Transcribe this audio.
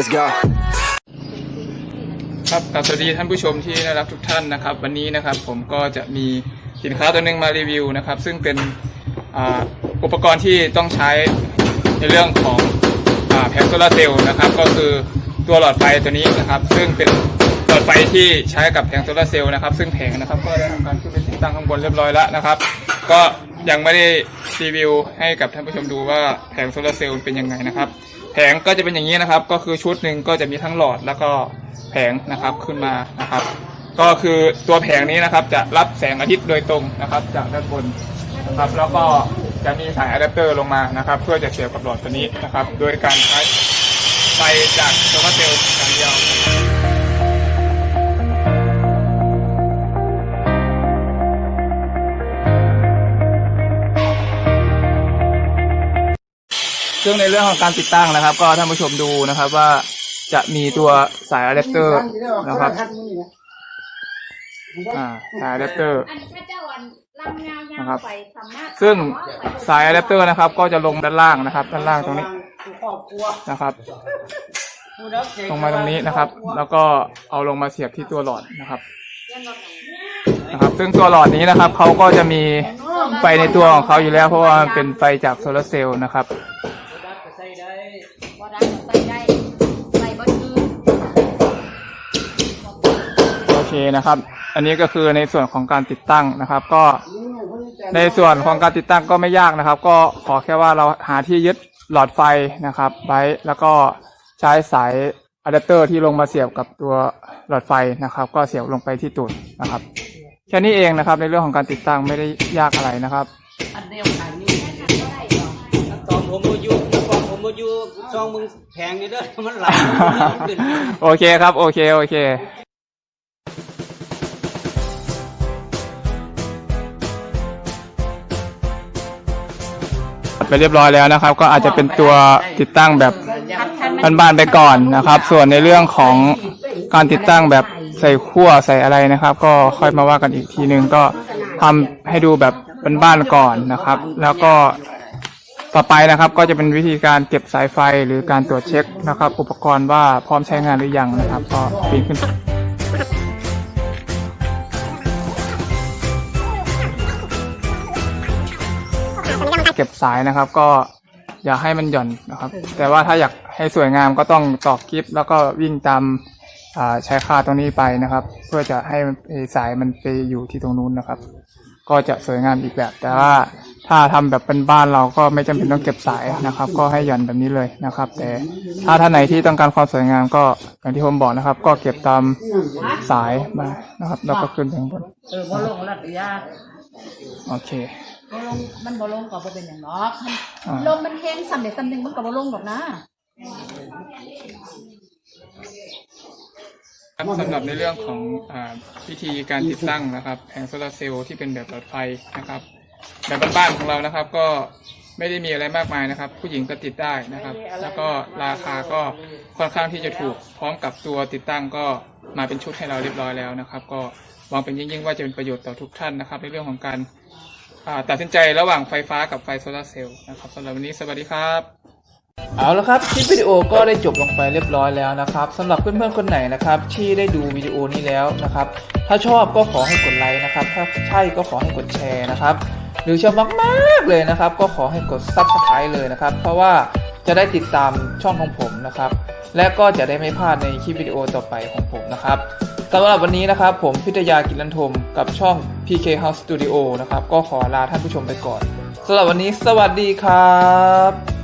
Let's go. ครับกราบสวัสดีท่านผู้ชมที่น่ารักทุกท่านนะครับ วันนี้นะครับผมก็จะมีสินค้าตัวหนึ่งมารีวิวนะครับ ซึ่งเป็นอ,อุปกรณ์ที่ต้องใช้ในเรื่องของอแผงโซลาร์เซลล์นะครับ ก็คือตัวหลอดไฟตัวนี้นะครับ ซึ่งเป็นหลอดไฟที่ใช้กับแผงโซลาร์เซลล์นะครับ ซึ่งแผงนะครับ ก็ได้ทำการขึ้นไปติดตั้งข้างบนเรียบร้อยแล้วนะครับ ก็ ยังไม่ได้รีวิวให้กับท่านผู้ชมดูว่าแผงโซลาร์เซลล์เป็นยังไงนะครับ แผงก็จะเป็นอย่างนี้นะครับ ก็คือชุดหนึ่งก็จะมีทั้งหลอดแล้วก็แผงนะครับขึ้นมานะครับ ก็คือตัวแผงนี้นะครับจะรับแสงอาทิตย์โดยตรงนะครับ จากด้านบนนะครับแล้วก็จะมีสายอะแดปเตอร์ลงมานะครับ เพื่อจะเสียบกับหลอดตัวนี้นะครับ โดยการใช้ไฟจากโซลาร์เซลล์อย่างเดียว ซึ่งในเรื่องของการติดตั้งนะครับ ก็ท่านผู้ชมดูนะครับว่าจะมีตัวสายอะแดปเตอร์นะครับอ่าสายอะแดปเตอร์นะครับซึ่งสายอะแดปเตอร์นะครับ ก็จะลงด้านล่างนะครับ ด้านล่างตรงนี้นะครับ ลงมาตรงนี้นะครับ แล้วก็เอาลงมาเสียบที่ตัวหลอดนะครับนะครับ ซึ่งตัวหลอดนี้นะครับเขาก็จะมีไฟในตัวของเขาอยู่แล้วเพราะว่าเป็นไฟจากโซลาร์เซลล์นะครับ ได้ใส่บ่คือโอเคนะครับ อันนี้ก็คือในส่วนของการติดตั้งนะครับ ก็ในส่วนของการติดตั้งก็ไม่ยากนะครับ ก็ขอแค่ว่าเราหาที่ยึดหลอดไฟนะครับไว้แล้วก็ใช้สายอะแดปเตอร์ที่ลงมาเสียบกับตัวหลอดไฟนะครับ ก็เสียบลงไปที่ตูดนะครับแค่นี้เองนะครับ ในเรื่องของการติดตั้งไม่ได้ยากอะไรนะครับ อันเดียวกันอยู่ตอนผมมายู่ ตอนผมมาอยู่ซองมึงแพงนี่เด้อมันหลขึ้น โอเคครับ โอเค โอเคไปเรียบร้อยแล้วนะครับ ก็อาจจะเป็นตัวติดตั้งแบบบ้านๆไปก่อนนะครับ ส่วนในเรื่องของการติดตั้งแบบใส่ขั้วใส่อะไรนะครับ ก็ค่อยมาว่ากันอีกทีนึงก็ทำให้ดูแบบบ้านๆก่อนนะครับ แล้วก็ ต่อไปนะครับก็จะเป็นวิธีการเก็บสายไฟหรือการตรวจเช็คนะครับ อุปกรณ์ว่าพร้อมใช้งานหรือยังนะครับ ก็ปีนขึ้นเก็บสายนะครับ ก็อย่าให้มันหย่อนนะครับ แต่ว่าถ้าอยากให้สวยงามก็ต้องตอกกิฟแล้วก็วิ่งตามใช้ค่าตรงนี้ไปนะครับ เพื่อจะให้สายมันไปอยู่ที่ตรงนู้นนะครับ ก็จะสวยงามอีกแบบแต่ว่า ถ้าทำแบบเป็นบ้านเราก็ไม่จำเป็นต้องเก็บสายนะครับ ก็ให้หย่อนแบบนี้เลยนะครับ แต่ถ้าท่านไหนที่ต้องการความสวยงามก็อย่างที่ผมบอกนะครับ ก็เก็บตามสายมานะครับแล้วก็ขึ้นไปข้างบนเออบ่ลงรัดยาโอเคบ่ลงมันบ่ลงก็บ่เป็นอย่างนอกอ่าลมมันแห้งสำเร็จสำหนึ่งมันก็บ่ลงหรอกนะครับสำหรับในเรื่องของอาวิธีการติดตั้งนะครับแผงโซลาร์เซลล์ที่เป็นแบบหลอดไฟนะครับ แบบบ้านๆของเรานะครับ ก็ไม่ได้มีอะไรมากมายนะครับ ผู้หญิงก็ติดได้นะครับ แล้วก็ราคาก็ค่อนข้างที่จะถูก พร้อมกับตัวติดตั้งก็มาเป็นชุดให้เราเรียบร้อยแล้วนะครับ ก็หวังเป็นยิ่งๆว่าจะเป็นประโยชน์ต่อทุกท่านนะครับ ในเรื่องของการตัดสินใจระหว่างไฟฟ้ากับไฟโซลาร์เซลล์นะครับสำหรับวันนี้สวัสดีครับ เอาละครับคลิปวิดีโอก็ได้จบลงไปเรียบร้อยแล้วนะครับสำหรับเพื่อนๆคนไหนนะครับที่ได้ดูวิดีโอนี้แล้วนะครับ ถ้าชอบก็ขอให้กดไลค์นะครับ ถ้าใช่ก็ขอให้กดแชร์นะครับ รือชอบมากๆเลยนะครับ ก็ขอให้กด Subscribe เลยนะครับ เพราะว่าจะได้ติดตามช่องของผมนะครับ และก็จะได้ไม่พลาดในคลิปวิดีโอต่อไปของผมนะครับสำหรับวันนี้นะครับ ผมพิทยากิรันทมกับช่อง PK House Studio นะครับ ก็ขอลาท่านผู้ชมไปก่อนสำหรับวันนี้สวัสดีครับ